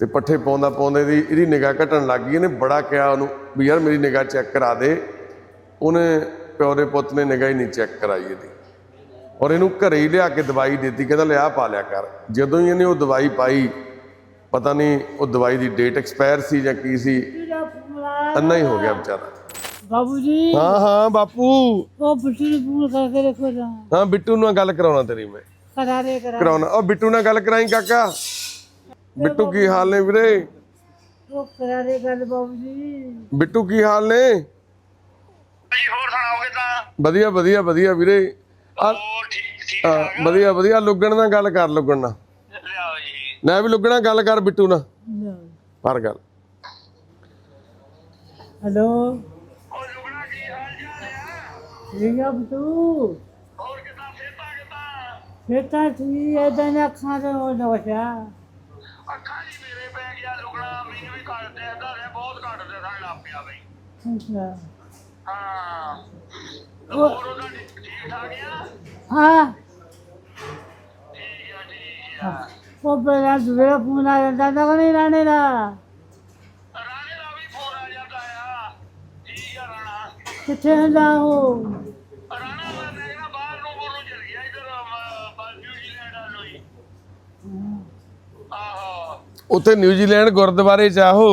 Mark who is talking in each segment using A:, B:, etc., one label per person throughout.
A: ਤੇ ਪੱਠੇ ਪਾਉਂਦਾ ਪਾਉਂਦੇ ਦੀ ਇਹਦੀ ਨਿਗਾਹ ਘਟਣ ਲੱਗ ਗਈ। ਇਹਨੇ ਬੜਾ ਕਿਹਾ ਉਹਨੂੰ ਵੀ ਯਾਰ ਮੇਰੀ ਨਿਗਾਹ ਚੈੱਕ ਕਰਾ ਦੇ। ਉਹਨੇ ਪਿਓ ਦੇ ਪੁੱਤ ਨੇ ਨਿਗਾਹ ਹੀ ਨਹੀਂ ਚੈੱਕ ਕਰਾਈ ਇਹਦੀ। ਔਰ ਇਹਨੂੰ ਘਰੇ ਹੀ ਲਿਆ ਕੇ ਦਵਾਈ ਦਿੱਤੀ ਕਹਿੰਦਾ ਲਿਆ ਪਾ ਲਿਆ ਕਰ। ਜਦੋਂ ਹੀ ਇਹਨੇ ਉਹ ਦਵਾਈ ਪਾਈ ਪਤਾ ਨਹੀਂ ਉਹ ਦਵਾਈ ਦੀ ਡੇਟ ਐਕਸਪਾਇਰ ਸੀ ਜਾਂ ਕੀ ਸੀ ਅੰਨਾ ਹੀ ਹੋ ਗਿਆ ਵਿਚਾਰਾ।
B: ਬਾਬੂ ਜੀ
A: ਹਾਂ ਹਾਂ ਬਾਪੂ।
B: ਉਹ ਬਿੱਟੂ ਨੂੰ ਫੋਨ ਕਰਕੇ ਰੱਖੋ ਨਾ
A: ਹਾਂ ਬਿੱਟੂ ਨਾਲ ਗੱਲ ਕਰਾਉਣਾ ਤੇਰੀ ਮੈਂ।
B: ਕਰਾ
A: ਕਰਾਉਣਾ। ਉਹ ਬਿੱਟੂ ਨਾਲ ਗੱਲ ਕਰਾਈ ਕਾਕਾ। ਬਿੱਟੂ ਕੀ ਹਾਲ ਨੇ ਵੀਰੇ?
B: ਉਹ ਕਰਾਰੇ ਗੱਲ ਬਾਬੂ ਜੀ।
A: ਬਿੱਟੂ ਕੀ ਹਾਲ ਨੇ?
C: ਜੀ ਹੋਰ ਸੁਣਾਓਗੇ ਤਾਂ?
A: ਵਧੀਆ ਵਧੀਆ ਵਧੀਆ ਵੀਰੇ। ਆ
C: ਹੋਰ ਠੀਕ
A: ਵਧੀਆ ਵਧੀਆ ਲੁੱਗਣ ਨਾਲ ਗੱਲ ਕਰ ਲੁੱਗਣ ਨਾਲ।
C: ਲਿਆਓ ਜੀ।
A: ਲੈ ਵੀ ਲੁੱਗਣਾ ਗੱਲ ਕਰ ਬਿੱਟੂ ਨਾਲ। ਪਰ ਗੱਲ।
B: ਹੈਲੋ।
C: ਉਹ ਲੁਗਣਾ ਕੀ ਹਾਲ ਚਾਲ ਆ?
B: ਠੀਕ ਆ ਬਿੱਟੂ?
C: ਹੋਰ ਕਿਦਾਂ ਸੇਤਾ ਕਿਦਾਂ?
B: ਫਿਰ ਤਾਂ ਠੀਕ ਤਾਂ ਅੱਖਾਂ ਤੋਂ ਹੋ ਨਵਸ਼ਾ
C: ਲੱਗ ਪਿਆ ਬਈ।
B: ਅੱਛਾ।
C: ਹਾਂ। ਹੋਰ ਉਹਦਾ ਠੀਕ ਠੀਕ ਠਾਕ ਆ?
B: ਹਾਂ।
C: ਠੀਕ ਆ ਠੀਕ ਆ।
B: ਉਹ ਪਹਿਲਾਂ ਦੂਰੇ ਫੋਨ ਆ ਜਾਂਦਾ ਤਾਂ ਨਹੀਂ ਰਾਣੇ ਦਾ।
C: ਰਾਣੇ ਦਾ ਵੀ ਫੋਨ ਆ ਜਾਂਦਾ ਆ। ਠੀਕ ਆ ਰਾਣਾ।
B: ਕਿੱਥੇ ਹੁੰਦਾ ਉਹ?
C: ਰਾਣਾ ਮੈਂ ਦੇਖਣਾ ਬਾਹਰ ਨੂੰ ਬੋਲੂ ਚਲ ਗਿਆ ਇਧਰ ਨਿਊਜ਼ੀਲੈਂਡ ਵੱਲੋਂ ਹੀ। ਆਹੋ।
A: ਉੱਥੇ ਨਿਊਜ਼ੀਲੈਂਡ ਗੁਰਦੁਆਰੇ ਚ ਆਹੋ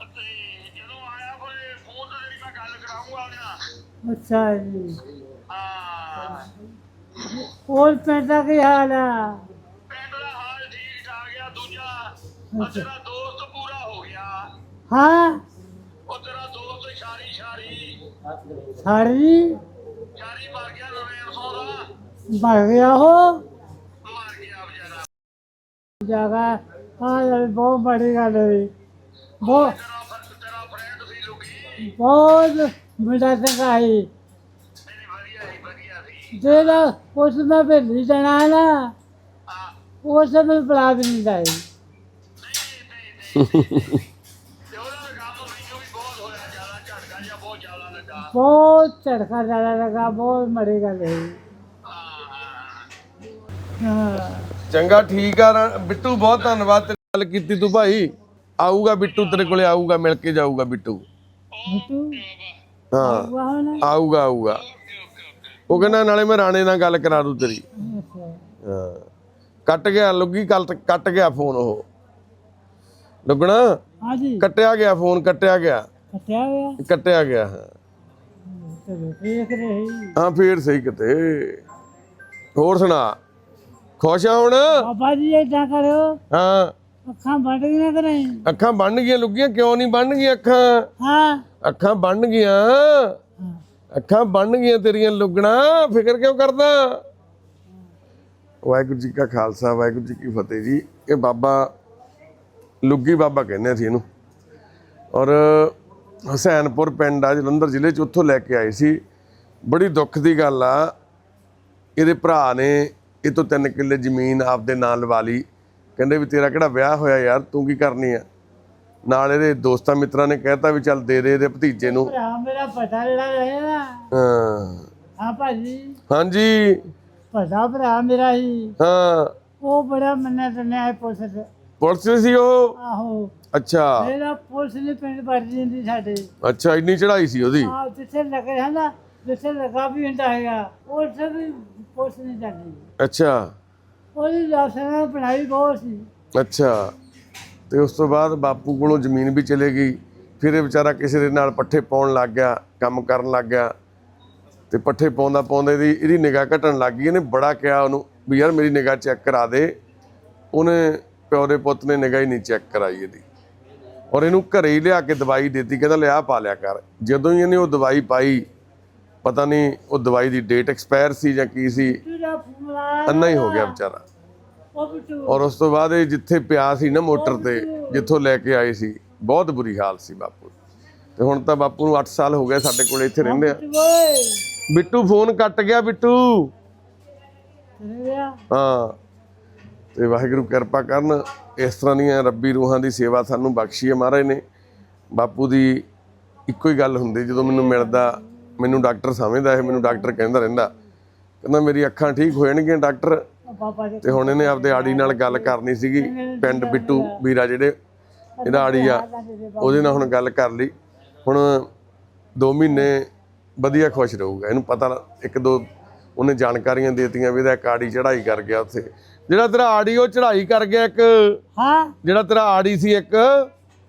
C: ਤੇ ਜਦੋਂ ਆਇਆ ਕੋਈ ਫੋਨ ਤੇ ਜਿਹੜੀ ਮੈਂ ਗੱਲ ਕਰਾਉਂਗਾ ਉਹਦੇ ਨਾਲ
B: ਅੱਛਾ ਜੀ।
C: ਹਾਂ
B: ਹੋਰ ਪਿੰਡ ਦਾ ਕੀ ਹਾਲ ਆ?
C: ਪਿੰਡ ਦਾ ਹਾਲ ਠੀਕ ਠਾਕ ਆ ਦੂਜਾ। ਉਹ ਤੇਰਾ ਦੋਸਤ ਪੂਰਾ ਹੋ ਗਿਆ।
B: ਹਾਂ।
C: ਉਹ ਤੇਰਾ ਦੋਸਤ ਸ਼ਾਰੀ ਸ਼ਾਰੀ।
B: ਸਾਰੀ?
C: ਸ਼ਾਰੀ ਮਰ ਗਿਆ ਨਵੇਂ ਸੌ ਦਾ।
B: ਮਰ ਗਿਆ ਉਹ?
C: ਮਰ ਗਿਆ ਵਿਚਾਰਾ।
B: ਜਗਾ ਹਾਂ ਯਾਰ ਬਹੁਤ ਬੜੀ ਗੱਲ ਹੋਈ। ਬਹੁਤ
C: ਤੇਰਾ ਫਰ- ਤੇਰਾ ਫਰੈਂਡ ਸੀ ਲੁਕੀ।
B: ਬਹੁਤ ਬੜਾ ਚੰਗਾਈ
C: ਮੇਰੀ ਵਧੀਆ ਸੀ ਵਧੀਆ ਸੀ
B: ਜਿਹੜਾ ਉਸ ਮੈਂ ਭੇਲੀ ਜਾਣਾ ਨਾ
C: ਆ
B: ਉਸ ਮੈਂ ਬੁਲਾ ਵੀ ਨਹੀਂ ਜਾਈ
C: ਬਹੁਤ
B: ਝੜਕਾ ਜ਼ਿਆਦਾ ਲਗਾ ਬਹੁਤ ਮੜੀ ਗੱਲ
C: ਹਾਂ। ਹਾਂ।
B: ਹਾਂ
A: ਚੰਗਾ ਠੀਕ ਆ ਰਾ- ਬਿੱਟੂ ਬਹੁਤ ਧੰਨਵਾਦ ਤੇਰੀ ਗੱਲ ਕੀਤੀ ਤੂੰ ਭਾਈ। ਆਊਗਾ ਬਿੱਟੂ ਤੇਰੇ ਕੋਲੇ ਆਊਗਾ ਮਿਲ ਕੇ ਜਾਊਗਾ ਬਿੱਟੂ।
B: ਤੂੰ
A: ਹਾਂ।
B: ਵਾਹ ਨਾ
A: ਆਊਗਾ ਆਊਗਾ। ਉਹ ਕਹਿੰਦਾ ਨਾਲੇ ਮੈਂ ਰਾਣੇ ਨਾਲ ਗੱਲ ਕਰਾ ਦੂੰ ਤੇਰੀ। ਹਾਂ। ਕੱਟ ਗਿਆ ਲੁੱਗੀ ਕੱਲ ਕੱਟ ਗਿਆ ਫੋਨ ਉਹ। ਲੁੱਗਣਾ
B: ਹਾਂਜੀ।
A: ਕੱਟਿਆ ਗਿਆ ਫੋਨ ਕੱਟਿਆ ਗਿਆ।
B: ਕੱਟਿਆ ਹੋਇਆ
A: ਕੱਟਿਆ ਗਿਆ ਹਾਂ।
B: ਚਲੋ ਦੇਖ ਰਹੇ ਸੀ।
A: ਹਾਂ ਫੇਰ ਸਹੀ ਕਿਤੇ। ਹੋਰ ਸੁਣਾ ਖੁਸ਼ ਆ ਹੁਣ?
B: ਬਾਬਾ ਜੀ ਏਦਾਂ ਕਰੋ
A: ਹਾਂ।
B: ਅੱਖਾਂ ਬੰਦ ਨਾ ਕਰਾਂ
A: ਅੱਖਾਂ ਬਣ ਗਈਆਂ ਲੁੱਗੀਆਂ ਕਿਉਂ ਨਹੀਂ ਬਣ ਗਈਆਂ ਅੱਖਾਂ?
B: ਹਾਂ।
A: ਅੱਖਾਂ ਬਣ ਗਈਆਂ। ਅੱਖਾਂ ਬਣ ਗਈਆਂ ਤੇਰੀਆਂ ਲੁੱਗਣਾ ਫਿਕਰ ਕਿਉਂ ਕਰਦਾ? ਵਾਹਿਗੁਰੂ ਜੀ ਕਾ ਖਾਲਸਾ ਵਾਹਿਗੁਰੂ ਜੀ ਕੀ ਫਤਿਹ ਜੀ। ਇਹ ਬਾਬਾ ਲੁੱਗੀ ਬਾਬਾ ਕਹਿੰਦੇ ਸੀ ਇਹਨੂੰ। ਔਰ ਹਸੈਨਪੁਰ ਪਿੰਡ ਆ ਜਲੰਧਰ ਜ਼ਿਲ੍ਹੇ ਚ ਉੱਥੋਂ ਲੈ ਕੇ ਆਏ ਸੀ। ਬੜੀ ਦੁੱਖ ਦੀ ਗੱਲ ਆ। ਇਹਦੇ ਭਰਾ ਨੇ ਇਹ ਤੋਂ ਤਿੰਨ ਕਿੱਲੇ ਜ਼ਮੀਨ ਆਪਦੇ ਨਾਂ ਲਵਾ ਲਈ। ਕਹਿੰਦੇ ਵੀ ਤੇਰਾ ਕਿਹੜਾ ਵਿਆਹ ਹੋਇਆ ਯਾਰ ਤੂੰ ਕੀ ਕਰਨੀ ਆ? ਨਾਲ ਇਹਦੇ ਦੋਸਤਾਂ ਮਿੱਤਰਾਂ ਨੇ ਕਹਿਤਾ ਵੀ ਚੱਲ ਦੇ ਦੇ ਇਹਦੇ ਭਤੀਜੇ ਨੂੰ।
B: ਭਰਾ ਮੇਰਾ ਪਤਾ ਜਿਹੜਾ ਰਹੇਗਾ
A: ਹਾਂ।
B: ਹਾਂ ਭਾਜੀ।
A: ਹਾਂਜੀ।
B: ਪਤਾ ਭਰਾ ਮੇਰਾ ਹੀ।
A: ਹਾਂ।
B: ਉਹ ਬੜਾ ਮੰਨਿਆ ਤੰਨਿਆ ਹੈ ਪੁਲਿਸ ਤੇ
A: ਪੁਲਿਸ 'ਚ ਸੀ ਉਹ?
B: ਆਹੋ।
A: ਅੱਛਾ।
B: ਮੇਰਾ ਪੁਲਿਸ ਨੇ ਪਿੰਡ ਵੜ ਜਾਂਦੀ ਸਾਡੇ।
A: ਅੱਛਾ ਇੰਨੀ ਚੜਾਈ ਸੀ ਉਹਦੀ?
B: ਆ ਜਿੱਥੇ ਲੱਗ ਨਾ ਜਿੱਥੇ ਲੱਗਾ ਵੀ ਹੁੰਦਾ ਹੈਗਾ ਉੱਥੇ ਵੀ ਪੁਲਿਸ ਨਹੀਂ ਜਾਂਦੀ।
A: ਅੱਛਾ।
B: ਉਹਦੀ ਲਾਸ਼ਾਂ ਬਣਾਈ ਬਹੁਤ ਸੀ।
A: ਅੱਛਾ, ਤੇ ਉਸ ਤੋਂ ਬਾਅਦ ਬਾਪੂ ਕੋਲੋਂ ਜ਼ਮੀਨ ਵੀ ਚਲੇ ਗਈ। ਫਿਰ ਇਹ ਵਿਚਾਰਾ ਕਿਸੇ ਦੇ ਨਾਲ ਪੱਠੇ ਪਾਉਣ ਲੱਗ ਗਿਆ, ਕੰਮ ਕਰਨ ਲੱਗ ਗਿਆ। ਤੇ ਪੱਠੇ ਪਾਉਂਦਾ ਪਾਉਂਦੇ ਦੀ ਇਹਦੀ ਨਿਗਾਹ ਘਟਣ ਲੱਗ ਗਈ। ਇਹਨੇ ਬੜਾ ਕਿਹਾ ਉਹਨੂੰ ਵੀ ਯਾਰ ਮੇਰੀ ਨਿਗਾਹ ਚੈੱਕ ਕਰਾ ਦੇ। ਉਹਨੇ ਪਿਓ ਦੇ ਪੁੱਤ ਨੇ ਨਿਗਾਹ ਹੀ ਨਹੀਂ ਚੈੱਕ ਕਰਾਈ ਇਹਦੀ। ਔਰ ਇਹਨੂੰ ਘਰੇ ਹੀ ਲਿਆ ਕੇ ਦਵਾਈ ਦਿੱਤੀ, ਕਹਿੰਦਾ ਲਿਆ ਪਾ ਲਿਆ ਕਰ। ਜਦੋਂ ਹੀ ਇਹਨੇ ਉਹ ਦਵਾਈ ਪਾਈ, ਪਤਾ ਨਹੀਂ ਉਹ ਦਵਾਈ ਦੀ ਡੇਟ ਐਕਸਪਾਇਰ ਸੀ ਜਾਂ ਕੀ ਸੀ। ਅੰਨਾ ਹੀ ਹੋ ਗਿਆ ਵਿਚਾਰਾ। ਔਰ ਉਸ ਤੋਂ ਬਾਅਦ ਇਹ ਜਿੱਥੇ ਪਿਆ ਸੀ ਨਾ ਮੋਟਰ ਤੇ ਜਿੱਥੋਂ ਲੈ ਕੇ ਆਏ ਸੀ ਬਹੁਤ ਬੁਰੀ ਹਾਲ ਸੀ ਬਾਪੂ। ਤੇ ਹੁਣ ਤਾਂ ਬਾਪੂ ਨੂੰ 8 ਸਾਲ ਹੋ ਗਏ ਸਾਡੇ ਕੋਲ ਇੱਥੇ ਰਹਿੰਦੇ ਆ। ਬਿੱਟੂ ਫੋਨ ਕੱਟ ਗਿਆ ਬਿੱਟੂ। ਹਾਂ। ਤੇ ਵਾਹਿਗੁਰੂ ਕਿਰਪਾ ਕਰਨ ਇਸ ਤਰ੍ਹਾਂ ਦੀਆਂ ਰੱਬੀ ਰੂਹਾਂ ਦੀ ਸੇਵਾ ਸਾਨੂੰ ਬਖਸ਼ੀ ਹੈ ਮਹਾਰਾਜ ਨੇ। ਬਾਪੂ ਦੀ ਇੱਕੋ ਹੀ ਗੱਲ ਹੁੰਦੀ ਜਦੋਂ ਮੈਨੂੰ ਮਿਲਦਾ ਮੈਨੂੰ ਡਾਕਟਰ ਸਮਝਦਾ ਹੈ ਮੈਨੂੰ ਡਾਕਟਰ ਕਹਿੰਦਾ ਰਹਿੰਦਾ ਕਹਿੰਦਾ ਮੇਰੀ ਅੱਖਾਂ ਠੀਕ ਹੋ ਜਾਣਗੀਆਂ ਡਾਕਟਰ ਤੇ ਹੁਣ ਇਹਨੇ ਆਪਦੇ ਆੜੀ ਨਾਲ ਗੱਲ ਕਰਨੀ ਸੀਗੀ ਪਿੰਡ ਬਿੱਟੂ ਵੀਰਾ ਜਿਹੜੇ ਇਹਦਾ ਆੜੀ ਆ ਉਹਦੇ ਨਾਲ ਹੁਣ ਗੱਲ ਕਰ ਲਈ। ਹੁਣ 2 ਮਹੀਨੇ ਵਧੀਆ ਖੁਸ਼ ਰਹੂਗਾ ਇਹਨੂੰ ਪਤਾ ਇੱਕ ਦੋ ਉਹਨੇ ਜਾਣਕਾਰੀਆਂ ਦਿੱਤੀਆਂ ਵੀ ਇਹਦਾ ਇੱਕ ਆੜੀ ਚੜ੍ਹਾਈ ਕਰ ਗਿਆ ਉੱਥੇ। ਜਿਹੜਾ ਤੇਰਾ ਆੜੀ ਉਹ ਚੜ੍ਹਾਈ ਕਰ ਗਿਆ ਇੱਕ।
B: ਹਾਂ।
A: ਜਿਹੜਾ ਤੇਰਾ ਆੜੀ ਸੀ ਇੱਕ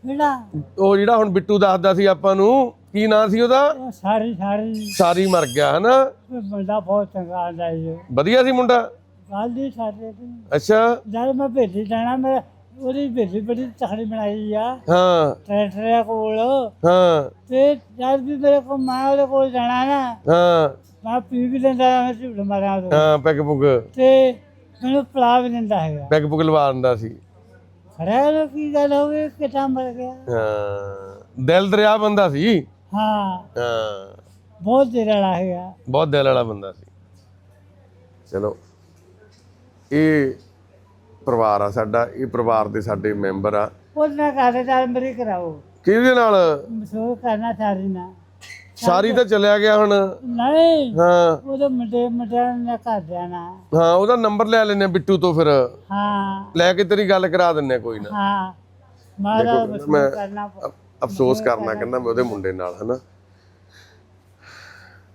B: ਬੇਟਾ
A: ਉਹ ਜਿਹੜਾ ਹੁਣ ਬਿੱਟੂ ਦੱਸਦਾ ਸੀ ਆਪਾਂ ਨੂੰ ਕੀ ਨਾਂ ਸੀ ਉਹਦਾ?
B: ਉਹ ਸਾਰੀ ਸਾਰੀ।
A: ਸਾਰੀ ਮਰ ਗਿਆ ਹਨਾ?
B: ਬੰਦਾ ਬਹੁਤ ਚੰਗਾ ਆਂਦਾ ਜੀ
A: ਵਧੀਆ ਸੀ ਮੁੰਡਾ?
B: ਗੱਲ ਦੀ ਸਾਡੇ ਤੇ।
A: ਅੱਛਾ।
B: ਜਦ ਮੈਂ ਭੇਜੀ ਜਾਣਾ ਮੈਂ ਉਹਦੀ ਭੇਜੀ ਬੜੀ ਤਖੜੀ ਬਣਾਈ ਆ।
A: ਹਾਂ।
B: ਟਰੈਕਟਰ ਕੋਲ।
A: ਹਾਂ।
B: ਤੇ ਜਦ ਵੀ ਮੇਰੇ ਕੋਲ ਮੈਂ ਉਹਦੇ ਕੋਲ ਜਾਣਾ ਨਾ
A: ਹਾਂ।
B: ਮੈਂ ਪੀ ਵੀ ਲੈਂਦਾ ਮੈਂ ਝੂਠ ਮਾਰਿਆ।
A: ਹਾਂ ਪੈਗ ਪੁਗ।
B: ਤੇ ਮੈਨੂੰ ਪਲਾ ਵੀ ਲੈਂਦਾ ਹੈਗਾ।
A: ਪੈਗ ਪੁਗ ਲਵਾ ਦਿੰਦਾ ਸੀ।
B: ਖੜਾ ਕੀ ਗੱਲ ਹੋ ਗਈ? ਕਿਤਾ ਮਰ ਗਿਆ?
A: ਹਾਂ। ਦਿਲ ਦਰਿਆ ਬੰਦਾ ਸੀ।
B: ਹਾਂ।
A: ਹਾਂ।
B: ਬਹੁਤ ਦੇਰ ਵਾਲਾ ਹੈਗਾ।
A: ਬਹੁਤ ਦਿਲ ਵਾਲਾ ਬੰਦਾ ਸੀ। ਚਲੋ। ਇਹ ਪਰਿਵਾਰ ਆ ਸਾਡਾ ਇਹ ਪਰਿਵਾਰ ਦੇ ਸਾਡੇ ਮੈਂਬਰ ਆ।
B: ਉਹਨਾਂ ਕਾਹਦੇ ਨਾਲ ਮਰੀ ਕਰਾਓ।
A: ਕਿਹਦੇ ਨਾਲ?
B: ਮਸੂਰ ਕਰਨਾ ਸਾਰੀ ਨਾ।
A: ਸਾਰੀ ਤਾਂ ਚਲਿਆ ਗਿਆ ਹੁਣ।
B: ਨਹੀਂ
A: ਹਾਂ।
B: ਉਹਦੇ ਮੁੰਡੇ ਮੁੰਡਿਆਂ ਨੇ ਘਰ ਜਾਣਾ
A: ਹਾਂ ਉਹਦਾ ਨੰਬਰ ਲੈ ਲੈਨੇ ਬਿੱਟੂ ਤੋਂ ਫਿਰ।
B: ਹਾਂ।
A: ਲੈ ਕੇ ਤੇਰੀ ਗੱਲ ਕਰਾ ਦਿੰਨੇ ਕੋਈ ਨਾ।
B: ਹਾਂ। ਮਾਰਾ
A: ਮੈਂ-
B: ਮਸੂਰ ਕਰਨਾ
A: ਅਫਸੋਸ ਕਰਨਾ ਕਹਿੰਦਾ ਮੈਂ ਉਹਦੇ ਮੁੰਡੇ ਨਾਲ ਹਨਾ?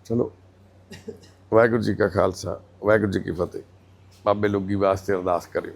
A: ਚਲੋ। ਵਾਹਿਗੁਰੂ ਜੀ ਕਾ ਖਾਲਸਾ ਵਾਹਿਗੁਰੂ ਜੀ ਕੀ ਫਤਿਹ। ਬਾਬੇ ਲੋਗੀ ਵਾਸਤੇ ਅਰਦਾਸ ਕਰਿਓ।